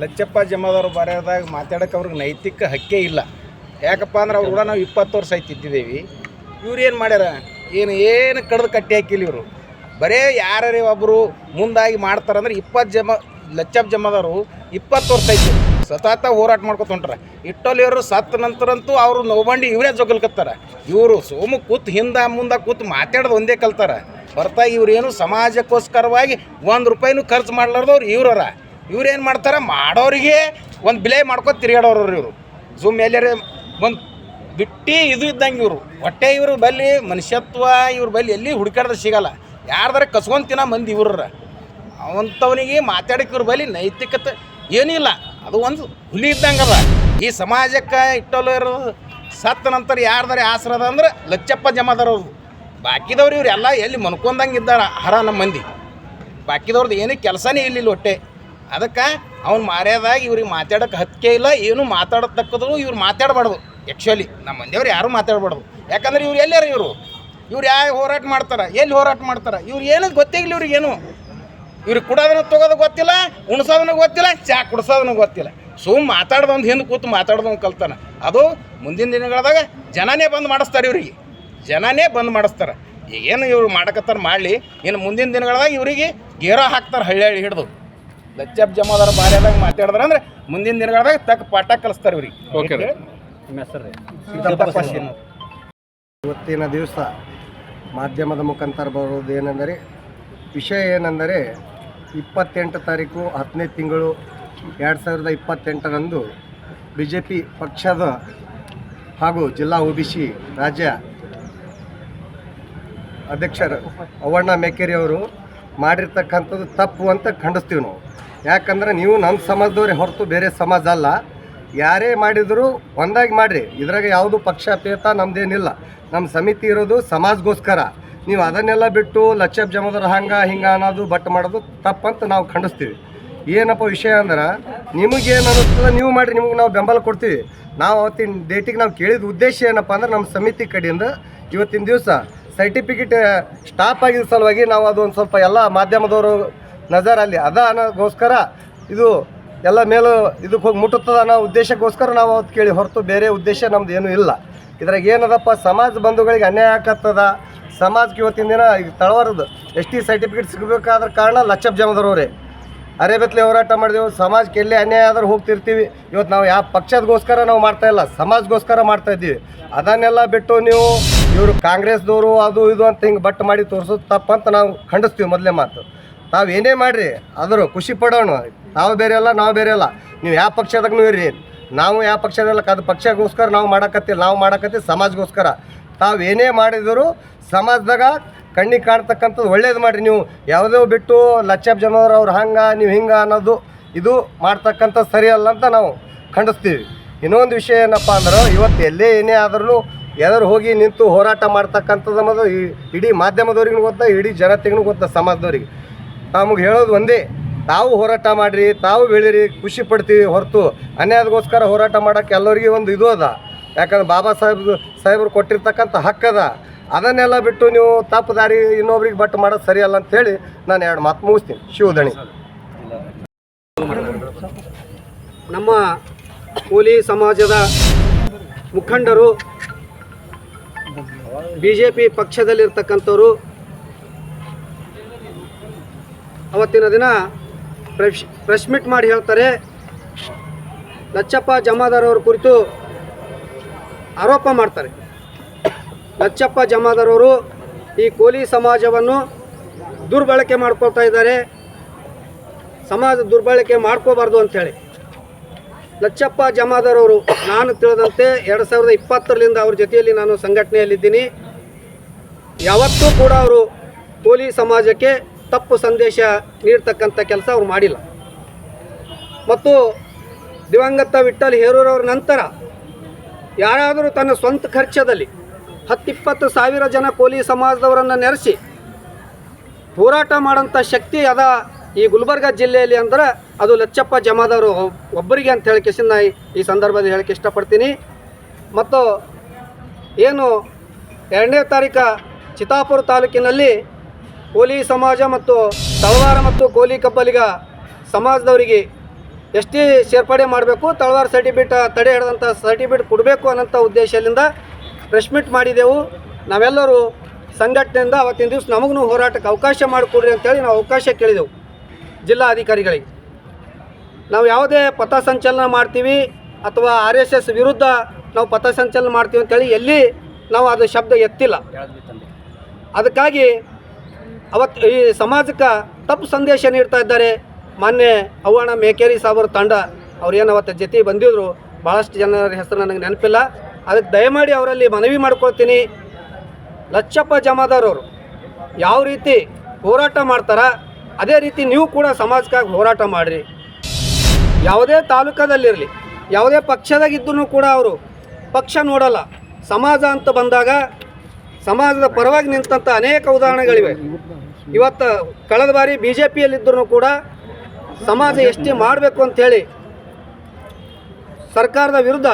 ಲಚ್ಚಪ್ಪ ಜಮಾದವ್ರು ಬರೆಯೋದಾಗ ಮಾತಾಡಕ್ಕೆ ಅವ್ರಿಗೆ ನೈತಿಕ ಹಕ್ಕೇ ಇಲ್ಲ. ಯಾಕಪ್ಪ ಅಂದ್ರೆ ಅವ್ರು ಕೂಡ ನಾವು ಇಪ್ಪತ್ತು ವರ್ಷ ಆಯ್ತು ಇದ್ದಿದ್ದೇವೆ ಇವ್ರು ಏನು ಮಾಡ್ಯಾರ? ಏನು ಏನು ಕಡ್ದು ಕಟ್ಟಿ ಹಾಕಿಲ್ಲ ಇವರು. ಬರೇ ಯಾರೇ ಒಬ್ಬರು ಮುಂದಾಗಿ ಮಾಡ್ತಾರಂದ್ರೆ ಇಪ್ಪತ್ತು ಜಮ, ಲಚ್ಚಪ್ಪ ಜಮಾದವರು ಇಪ್ಪತ್ತು ವರ್ಷ ಆಯ್ತು. ಸತತ ಹೋರಾಟ ಮಾಡ್ಕೊತ ಹೊಂಟ್ರ. ಇಟ್ಟೋಲಿಯವರು ಸತ್ತ ನಂತರಂತೂ ಅವರು ನೋವಂಡಿ ಇವರೇ ಜೊಗಲ್ಕತ್ತಾರೆ ಇವರು ಸೋಮು ಕೂತ್ ಹಿಂದ ಮುಂದೆ ಕೂತ್ ಮಾತಾಡೋದು ಒಂದೇ ಕಲ್ತಾರ. ಬರ್ತಾ ಇವರೇನು ಸಮಾಜಕ್ಕೋಸ್ಕರವಾಗಿ ಒಂದು ರೂಪಾಯಿನೂ ಖರ್ಚು ಮಾಡ್ಲಾರ್ದವ್ರು ಇವ್ರರ. ಇವ್ರು ಏನು ಮಾಡ್ತಾರೆ? ಮಾಡೋರಿಗೆ ಒಂದು ಬಿಲೆ ಮಾಡ್ಕೋ ತಿರುಗಾಡೋರು ಇವರು. ಜುಮ್ ಎಲ್ಲರೇ ಒಂದು ಬಿಟ್ಟು ಇದು ಇದ್ದಂಗೆ ಇವರು. ಹೊಟ್ಟೆ ಇವರು ಬಲ್ಲಿ, ಮನುಷ್ಯತ್ವ ಇವ್ರ ಬಲ್ಲಿ ಎಲ್ಲಿ ಹುಡುಕಾಡ್ದ ಸಿಗಲ್ಲ. ಯಾರ್ದಾರ ಕಸ್ಕೊಂಡ್ ತಿನ್ನ ಮಂದಿ ಇವ್ರ ಅವಂಥವನಿಗೆ ಮಾತಾಡಕ್ಕೆ ಇವ್ರ ಬಲ್ಲಿ ನೈತಿಕತೆ ಇಲ್ಲ. ಅದು ಒಂದು ಹುಲಿ ಇದ್ದಂಗೆ ಅದ. ಈ ಸಮಾಜಕ್ಕೆ ಇಟ್ಟಲು ಇರೋದು ಸತ್ತ ನಂತರ ಯಾರ್ದಾರ ಆಸರದ ಅದ ಅಂದ್ರೆ ಲಚ್ಚಪ್ಪ ಜಮಾದಾರವ್ರು ಬಾಕಿದವ್ರು ಇವರೆಲ್ಲ ಎಲ್ಲ ಮನ್ಕೊಂಡಂಗೆ ಇದ್ದಾರ? ಹರ ನಮ್ಮ ಮಂದಿ. ಬಾಕಿದವ್ರದ್ದು ಏನೂ ಕೆಲಸನೇ ಇಲ್ಲ ಹೊಟ್ಟೆ. ಅದಕ್ಕೆ ಅವ್ನು ಮಾರ್ಯಾದಾಗ ಇವ್ರಿಗೆ ಮಾತಾಡೋಕೆ ಹತ್ತಿಕೆ ಇಲ್ಲ, ಏನು ಮಾತಾಡತಕ್ಕದ್ರು ಇವ್ರು ಮಾತಾಡಬಾರ್ದು. ಆ್ಯಕ್ಚುಲಿ ನಮ್ಮ ಮಂದಿಯವ್ರು ಯಾರೂ ಮಾತಾಡಬಾರ್ದು. ಯಾಕಂದ್ರೆ ಇವ್ರು ಎಲ್ಲಾರ ಇವರು? ಇವ್ರು ಯಾವ ಹೋರಾಟ ಮಾಡ್ತಾರೆ, ಎಲ್ಲಿ ಹೋರಾಟ ಮಾಡ್ತಾರೆ? ಇವ್ರು ಏನೂ ಗೊತ್ತಿಲ್ಲ ಇವ್ರಿಗೆ ಏನು? ಇವ್ರಿಗೆ ಕುಡೋದನ್ನು ತೊಗೋದು ಗೊತ್ತಿಲ್ಲ ಉಣ್ಸೋದನ್ನ ಗೊತ್ತಿಲ್ಲ, ಚಾ ಕುಡ್ಸೋದನ್ನ ಗೊತ್ತಿಲ್ಲ. ಸುಮ್ ಮಾತಾಡ್ದೊಂದು ಹಿಂದೆ ಕೂತು ಮಾತಾಡ್ದೊಂದು ಕಲ್ತಾನೆ. ಅದು ಮುಂದಿನ ದಿನಗಳದಾಗ ಜನನೇ ಬಂದ್ ಮಾಡಿಸ್ತಾರೆ ಇವ್ರಿಗೆ. ಜನನೇ ಬಂದ್ ಮಾಡಿಸ್ತಾರೆ. ಏನು ಇವ್ರು ಮಾಡಕತ್ತಾರ ಮಾಡಲಿ, ಇನ್ನು ಮುಂದಿನ ದಿನಗಳದಾಗ ಇವರಿಗೆ ಗೇರ ಹಾಕ್ತಾರೆ ಹಳ್ಳಿ ಹಳ್ಳಿ ಹಿಡಿದು. ಲಚ್ಚಪ್ ಜಮಾದಾರ ಬಾರ್ಯಾದಾಗ ಮಾತಾಡಿದ್ರೆ ಅಂದ್ರೆ ಮುಂದಿನ ದಿನಗಳದಾಗ ತಕ್ಕ ಪಾಠ ಕಲಿಸ್ತಾರೆ ಇವ್ರಿಗೆ. ಓಕೆ ರೀ. ಇವತ್ತಿನ ದಿವಸ ಮಾಧ್ಯಮದ ಮುಖಾಂತರ ಬರುವುದು ಏನೆಂದರೆ ವಿಷಯ ಏನೆಂದರೆ ಇಪ್ಪತ್ತೆಂಟು ತಾರೀಕು ಹತ್ತನೇ ತಿಂಗಳು ಎರಡು ಸಾವಿರದ ಇಪ್ಪತ್ತೆಂಟರಂದು ಬಿ ಜೆ ಪಿ ಪಕ್ಷದ ಹಾಗೂ ಜಿಲ್ಲಾ ಒ ಬಿ ಸಿ ರಾಜ್ಯ ಅಧ್ಯಕ್ಷರು ಅವಣ್ಣ ಮೇಕೇರಿ ಅವರು ಮಾಡಿರ್ತಕ್ಕಂಥದ್ದು ತಪ್ಪು ಅಂತ ಖಂಡಿಸ್ತೀವಿ ನಾವು. ಯಾಕಂದ್ರೆ ನೀವು ನಮ್ಮ ಸಮಾಜದವ್ರೆ ಹೊರತು ಬೇರೆ ಸಮಾಜ ಅಲ್ಲ. ಯಾರೇ ಮಾಡಿದರೂ ಒಂದಾಗಿ ಮಾಡಿರಿ. ಇದ್ರಾಗ ಯಾವುದು ಪಕ್ಷಾಪೇತ ನಮ್ದೇನಿಲ್ಲ. ನಮ್ಮ ಸಮಿತಿ ಇರೋದು ಸಮಾಜಗೋಸ್ಕರ. ನೀವು ಅದನ್ನೆಲ್ಲ ಬಿಟ್ಟು ಲಕ್ಷಪ್ ಜಮದರ ಹಂಗೆ ಹಿಂಗೆ ಅನ್ನೋದು ಬಟ್ ಮಾಡೋದು ತಪ್ಪಂತ ನಾವು ಖಂಡಿಸ್ತೀವಿ. ಏನಪ್ಪ ವಿಷಯ ಅಂದ್ರೆ ನಿಮಗೇನು ಅನ್ನಿಸ್ತದೆ ನೀವು ಮಾಡಿರಿ, ನಿಮಗೆ ನಾವು ಬೆಂಬಲ ಕೊಡ್ತೀವಿ. ನಾವು ಅವತ್ತಿನ ಡೇಟಿಗೆ ನಾವು ಕೇಳಿದ ಉದ್ದೇಶ ಏನಪ್ಪ ಅಂದ್ರೆ ನಮ್ಮ ಸಮಿತಿ ಕಡೆಯಿಂದ ಇವತ್ತಿನ ದಿವಸ ಸರ್ಟಿಫಿಕೇಟ್ ಸ್ಟಾಪ್ ಆಗಿದ್ದ ಸಲುವಾಗಿ ನಾವು ಅದು ಒಂದು ಸ್ವಲ್ಪ ಎಲ್ಲ ಮಾಧ್ಯಮದವರು ನಜರಲ್ಲಿ ಅದ ಅನ್ನೋಗೋಸ್ಕರ ಇದು ಎಲ್ಲ ಮೇಲೂ ಇದಕ್ಕೆ ಹೋಗಿ ಮುಟ್ಟುತ್ತದ ಅನ್ನೋ ಉದ್ದೇಶಕ್ಕೋಸ್ಕರ ನಾವು ಅವತ್ತು ಕೇಳಿ ಹೊರತು ಬೇರೆ ಉದ್ದೇಶ ನಮ್ದು ಏನೂ ಇಲ್ಲ. ಇದ್ರಾಗ ಏನದಪ್ಪ ಸಮಾಜ ಬಂಧುಗಳಿಗೆ ಅನ್ಯಾಯ ಆಗತ್ತದ ಸಮಾಜಕ್ಕೆ ಇವತ್ತಿನ ದಿನ ಈಗ ತಳವಾರದು. ಎಸ್ ಟಿ ಸರ್ಟಿಫಿಕೇಟ್ ಸಿಗಬೇಕಾದ್ರ ಕಾರಣ ಲಕ್ಷಪ್ ಜಮದವ್ರವ್ರೆ ಅರೆಬೆತ್ಲೆ ಹೋರಾಟ ಮಾಡಿದೆವು, ಸಮಾಜಕ್ಕೆ ಎಲ್ಲಿ ಅನ್ಯಾಯ ಆದರೂ ಹೋಗ್ತಿರ್ತೀವಿ. ಇವತ್ತು ನಾವು ಯಾವ ಪಕ್ಷದಗೋಸ್ಕರ ನಾವು ಮಾಡ್ತಾ ಇಲ್ಲ, ಸಮಾಜಗೋಸ್ಕರ ಮಾಡ್ತಾ ಇದ್ದೀವಿ. ಅದನ್ನೆಲ್ಲ ಬಿಟ್ಟು ನೀವು ಇವರು ಕಾಂಗ್ರೆಸ್ದವರು ಅದು ಇದು ಅಂತ ಹಿಂಗೆ ಬಟ್ ಮಾಡಿ ತೋರಿಸೋದು ತಪ್ಪಂತ ನಾವು ಖಂಡಿಸ್ತೀವಿ ಮೊದಲೇ ಮಾತು. ನಾವು ಏನೇ ಮಾಡಿರಿ, ಆದರೂ ಖುಷಿ ಪಡೋಣ ನಾವು ಬೇರೆ ಅಲ್ಲ, ನಾವು ಬೇರೆ ಅಲ್ಲ. ನೀವು ಯಾವ ಪಕ್ಷದಾಗೂ ಇರ್ರಿ. ನಾವು ಯಾವ ಪಕ್ಷದಲ್ಲ, ಅದು ಪಕ್ಷಗೋಸ್ಕರ ನಾವು ಮಾಡಕತ್ತೀವಿ ನಾವು ಮಾಡಕತ್ತೀವಿ ಸಮಾಜಗೋಸ್ಕರ. ತಾವು ಏನೇ ಮಾಡಿದರೂ ಸಮಾಜದಾಗ ಕಣ್ಣಿಗೆ ಕಾಣ್ತಕ್ಕಂಥದ್ದು ಒಳ್ಳೇದು ಮಾಡಿರಿ ನೀವು. ಯಾವುದೋ ಬಿಟ್ಟು ಲಕ್ಷಾಪ್ ಜನವ್ರು ಅವ್ರು ಹಂಗೆ, ನೀವು ಹಿಂಗೆ ಅನ್ನೋದು ಇದು ಮಾಡ್ತಕ್ಕಂಥದ್ದು ಸರಿಯಲ್ಲ ಅಂತ ನಾವು ಖಂಡಿಸ್ತೀವಿ. ಇನ್ನೊಂದು ವಿಷಯ ಏನಪ್ಪ ಅಂದ್ರೆ, ಇವತ್ತು ಎಲ್ಲೇ ಏನೇ ಆದ್ರೂ ಎಲ್ಲರೂ ಹೋಗಿ ನಿಂತು ಹೋರಾಟ ಮಾಡ್ತಕ್ಕಂಥದ್ದು ಅನ್ನೋದು ಇಡೀ ಮಾಧ್ಯಮದವ್ರಿಗೂ ಗೊತ್ತಾ, ಇಡೀ ಜನತೆಗೂ ಗೊತ್ತಾ, ಸಮಾಜದವ್ರಿಗೆ. ನಮಗೆ ಹೇಳೋದು ಒಂದೇ, ತಾವು ಹೋರಾಟ ಮಾಡಿರಿ, ತಾವು ಬೆಳೀರಿ, ಖುಷಿ ಪಡ್ತೀವಿ ಹೊರತು. ಅನ್ಯಾಯದಗೋಸ್ಕರ ಹೋರಾಟ ಮಾಡೋಕ್ಕೆ ಎಲ್ಲರಿಗೂ ಒಂದು ಇದು ಅದ. ಯಾಕಂದ್ರೆ ಬಾಬಾ ಸಾಹೇಬ್, ಸಾಹೇಬರು ಕೊಟ್ಟಿರ್ತಕ್ಕಂಥ ಹಕ್ಕದ ಅದನ್ನೆಲ್ಲ ಬಿಟ್ಟು ನೀವು ತಪ್ಪು ದಾರಿ ಇನ್ನೊಬ್ರಿಗೆ ಬಟ್ ಮಾಡೋದು ಸರಿಯಲ್ಲ ಅಂತೇಳಿ ನಾನು ಎರಡು ಮಾತು ಮುಗಿಸ್ತೀನಿ. ಶಿವಧಣಿ. ನಮ್ಮ ಕೂಲಿ ಸಮಾಜದ ಮುಖಂಡರು ಬಿ ಜೆ ಪಿ ಪಕ್ಷದಲ್ಲಿರ್ತಕ್ಕಂಥವರು ಅವತ್ತಿನ ದಿನ ಪ್ರೆಶ್ ಪ್ರೆಸ್ ಮೀಟ್ ಮಾಡಿ ಹೇಳ್ತಾರೆ. ಲಚ್ಚಪ್ಪ ಜಮಾದಾರ್ ಅವ್ರ ಕುರಿತು ಆರೋಪ ಮಾಡ್ತಾರೆ. ಲಚ್ಚಪ್ಪ ಜಮಾದಾರ್ ಅವರು ಈ ಕೋಲಿ ಸಮಾಜವನ್ನು ದುರ್ಬಳಕೆ ಮಾಡ್ಕೊಳ್ತಾ ಇದ್ದಾರೆ. ಸಮಾಜ ದುರ್ಬಳಕೆ ಮಾಡ್ಕೋಬಾರ್ದು ಅಂಥೇಳಿ ಲಚ್ಚಪ್ಪ ಜಮಾದಾರವರು ನಾನು ತಿಳಿದಂತೆ ಎರಡು ಸಾವಿರದ ಇಪ್ಪತ್ತರಲ್ಲಿಂದ ಅವ್ರ ಜೊತೆಯಲ್ಲಿ ನಾನು ಸಂಘಟನೆಯಲ್ಲಿದ್ದೀನಿ. ಯಾವತ್ತೂ ಕೂಡ ಅವರು ಕೋಲಿ ಸಮಾಜಕ್ಕೆ ತಪ್ಪು ಸಂದೇಶ ನೀಡ್ತಕ್ಕಂಥ ಕೆಲಸ ಅವ್ರು ಮಾಡಿಲ್ಲ. ಮತ್ತು ದಿವಂಗತ ವಿಠಲ್ ಹೇರೂರವ್ರ ನಂತರ ಯಾರಾದರೂ ತನ್ನ ಸ್ವಂತ ಖರ್ಚದಲ್ಲಿ ಹತ್ತಿಪ್ಪತ್ತು ಸಾವಿರ ಜನ ಕೋಲಿ ಸಮಾಜದವರನ್ನು ನೆರೆಸಿ ಹೋರಾಟ ಮಾಡೋಂಥ ಶಕ್ತಿ ಅದ ಈ ಗುಲ್ಬರ್ಗ ಜಿಲ್ಲೆಯಲ್ಲಿ ಅಂದ್ರೆ ಅದು ಲಚ್ಚಪ್ಪ ಜಮಾದವರು ಒಬ್ಬರಿಗೆ ಅಂತ ಹೇಳಿ ನಾ ಈ- ಸಂದರ್ಭದಲ್ಲಿ ಹೇಳಕ್ಕೆ ಇಷ್ಟಪಡ್ತೀನಿ. ಮತ್ತು ಏನು ಎರಡನೇ ತಾರೀಕು ಚಿತಾಪುರ ತಾಲೂಕಿನಲ್ಲಿ ಕೋಲಿ ಸಮಾಜ ಮತ್ತು ತಳವಾರ ಮತ್ತು ಕೋಲಿ ಕಬ್ಬಲಿಗ ಸಮಾಜದವರಿಗೆ ಎಸ್ ಟಿ ಸೇರ್ಪಡೆ ಮಾಡಬೇಕು, ತಳವಾರ ಸರ್ಟಿಫಿಕೇಟ್ ತಡೆ ಹಿಡಿದಂಥ ಸರ್ಟಿಫಿಕೇಟ್ ಕೊಡಬೇಕು ಅನ್ನೋಂಥ ಉದ್ದೇಶದಿಂದ ಪ್ರೆಸ್ ಮೀಟ್ ಮಾಡಿದೆವು. ನಾವೆಲ್ಲರೂ ಸಂಘಟನೆಯಿಂದ ಅವತ್ತಿನ ದಿವಸ ನಮಗೂ ಹೋರಾಟಕ್ಕೆ ಅವಕಾಶ ಮಾಡಿಕೊಡ್ರಿ ಅಂತೇಳಿ ನಾವು ಅವಕಾಶ ಕೇಳಿದೆವು. ಜಿಲ್ಲಾ ಅಧಿಕಾರಿಗಳಿಗೆ ನಾವು ಯಾವುದೇ ಪಥಸಂಚಲನ ಮಾಡ್ತೀವಿ ಅಥವಾ ಆರ್ ಎಸ್ ಎಸ್ ವಿರುದ್ಧ ನಾವು ಪಥಸಂಚಲನ ಮಾಡ್ತೀವಿ ಅಂತೇಳಿ ಎಲ್ಲಿ ನಾವು ಅದು ಶಬ್ದ ಎತ್ತಿಲ್ಲ. ಅದಕ್ಕಾಗಿ ಅವತ್ತು ಈ ಸಮಾಜಕ್ಕೆ ತಪ್ಪು ಸಂದೇಶ ನೀಡ್ತಾ ಇದ್ದಾರೆ. ಮಾನ್ಯ ಅವಣ ಮೇಕೇರಿ ಸಾಬರ ತಂಡ ಅವ್ರೇನು ಅವತ್ತು ಜೊತೆ ಬಂದಿದ್ರು ಭಾಳಷ್ಟು ಜನರ ಹೆಸರು ನನಗೆ ನೆನಪಿಲ್ಲ. ಅದಕ್ಕೆ ದಯಮಾಡಿ ಅವರಲ್ಲಿ ಮನವಿ ಮಾಡ್ಕೊಳ್ತೀನಿ. ಲಚ್ಚಪ್ಪ ಜಮಾದಾರವರು ಯಾವ ರೀತಿ ಹೋರಾಟ ಮಾಡ್ತಾರ ಅದೇ ರೀತಿ ನೀವು ಕೂಡ ಸಮಾಜಕ್ಕಾಗಿ ಹೋರಾಟ ಮಾಡಿರಿ. ಯಾವುದೇ ತಾಲೂಕದಲ್ಲಿರಲಿ, ಯಾವುದೇ ಪಕ್ಷದಾಗಿದ್ದೂ ಕೂಡ ಅವರು ಪಕ್ಷ ನೋಡಲ್ಲ. ಸಮಾಜ ಅಂತ ಬಂದಾಗ ಸಮಾಜದ ಪರವಾಗಿ ನಿಂತಂಥ ಅನೇಕ ಉದಾಹರಣೆಗಳಿವೆ. ಇವತ್ತು ಕಳೆದ ಬಾರಿ ಬಿ ಜೆ ಪಿಯಲ್ಲಿದ್ದರೂ ಕೂಡ ಸಮಾಜ ಎಷ್ಟೇ ಮಾಡಬೇಕು ಅಂಥೇಳಿ ಸರ್ಕಾರದ ವಿರುದ್ಧ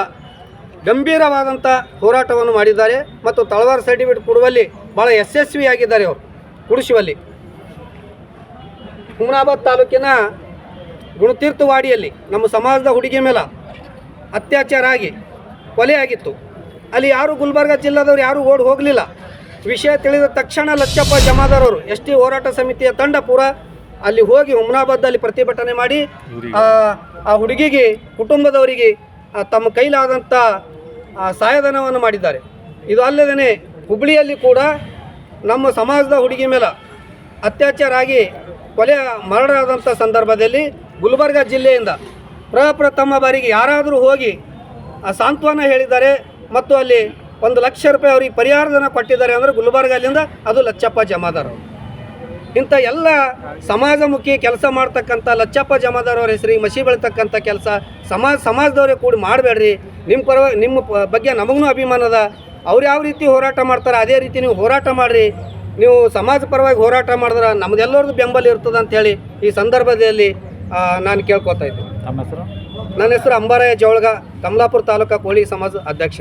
ಗಂಭೀರವಾದಂಥ ಹೋರಾಟವನ್ನು ಮಾಡಿದ್ದಾರೆ ಮತ್ತು ತಳವಾರ ಸರ್ಟಿಫಿಕೇಟ್ ಕೊಡುವಲ್ಲಿ ಭಾಳ ಯಶಸ್ವಿಯಾಗಿದ್ದಾರೆ ಅವರು, ಕುಡಿಸುವಲ್ಲಿ. ಹುಮನಾಬಾದ್ ತಾಲೂಕಿನ ಗುಣತೀರ್ಥವಾಡಿಯಲ್ಲಿ ನಮ್ಮ ಸಮಾಜದ ಹುಡುಗಿ ಮೇಲೆ ಅತ್ಯಾಚಾರ ಆಗಿ ಕೊಲೆ ಆಗಿತ್ತು. ಅಲ್ಲಿ ಯಾರು ಗುಲ್ಬರ್ಗ ಜಿಲ್ಲಾದವರು ಯಾರೂ ಓಡಿ ಹೋಗಲಿಲ್ಲ. ವಿಷಯ ತಿಳಿದ ತಕ್ಷಣ ಲಚ್ಚಪ್ಪ ಜಮಾದಾರವರು ಎಸ್ ಟಿ ಹೋರಾಟ ಸಮಿತಿಯ ತಂಡ ಪೂರ ಅಲ್ಲಿ ಹೋಗಿ ಹುಮನಾಬಾದಲ್ಲಿ ಪ್ರತಿಭಟನೆ ಮಾಡಿ ಆ, ಹುಡುಗಿಗೆ ಕುಟುಂಬದವರಿಗೆ ತಮ್ಮ ಕೈಲಾದಂಥ ಸಹಾಯಧನವನ್ನು ಮಾಡಿದ್ದಾರೆ. ಇದು ಅಲ್ಲದೇ ಹುಬ್ಬಳ್ಳಿಯಲ್ಲಿ ಕೂಡ ನಮ್ಮ ಸಮಾಜದ ಹುಡುಗಿ ಮೇಲೆ ಅತ್ಯಾಚಾರ ಆಗಿ ಕೊಲೆ ಮರಣ ಆದಂಥ ಸಂದರ್ಭದಲ್ಲಿ ಗುಲ್ಬರ್ಗ ಜಿಲ್ಲೆಯಿಂದ ಪ್ರಪ್ರಥಮ ಬಾರಿಗೆ ಯಾರಾದರೂ ಹೋಗಿ ಸಾಂತ್ವನ ಹೇಳಿದ್ದಾರೆ ಮತ್ತು ಅಲ್ಲಿ ಒಂದು ಲಕ್ಷ ರೂಪಾಯಿ ಅವರಿಗೆ ಪರಿಹಾರಧನ ಕೊಟ್ಟಿದ್ದಾರೆ ಅಂದರೆ ಗುಲ್ಬರ್ಗಲ್ಲಿಂದ ಅದು ಲಚ್ಚಪ್ಪ ಜಮಾದಾರ್ ಅವರು. ಇಂಥ ಎಲ್ಲ ಸಮಾಜಮುಖಿ ಕೆಲಸ ಮಾಡ್ತಕ್ಕಂಥ ಲಚ್ಚಪ್ಪ ಜಮಾದಾರ್ ಅವರ ಹೆಸರಿಗೆ ಮಸಿ ಬೆಳತಕ್ಕಂಥ ಕೆಲಸ ಸಮಾಜ ಸಮಾಜದವರೇ ಕೂಡಿ ಮಾಡಬೇಡ್ರಿ. ನಿಮ್ಮ ಪರವಾಗಿ ನಿಮ್ಮ ಬಗ್ಗೆ ನಮಗೂ ಅಭಿಮಾನದ. ಅವ್ರು ಯಾವ ರೀತಿ ಹೋರಾಟ ಮಾಡ್ತಾರೆ ಅದೇ ರೀತಿ ನೀವು ಹೋರಾಟ ಮಾಡಿರಿ. ನೀವು ಸಮಾಜ ಪರವಾಗಿ ಹೋರಾಟ ಮಾಡಿದ್ರೆ ನಮ್ದೆಲ್ಲರದ್ದು ಬೆಂಬಲ ಇರ್ತದೆ ಹೇಳಿ ಈ ಸಂದರ್ಭದಲ್ಲಿ ನಾನು ಕೇಳ್ಕೊತಾ ಇದ್ದೀನಿ. ನನ್ನ ಹೆಸರು ಅಂಬಾರಾಯ ಜೋಳಗ ಕಮಲಾಪುರ ತಾಲೂಕ ಕೋಳಿ ಸಮಾಜ ಅಧ್ಯಕ್ಷ.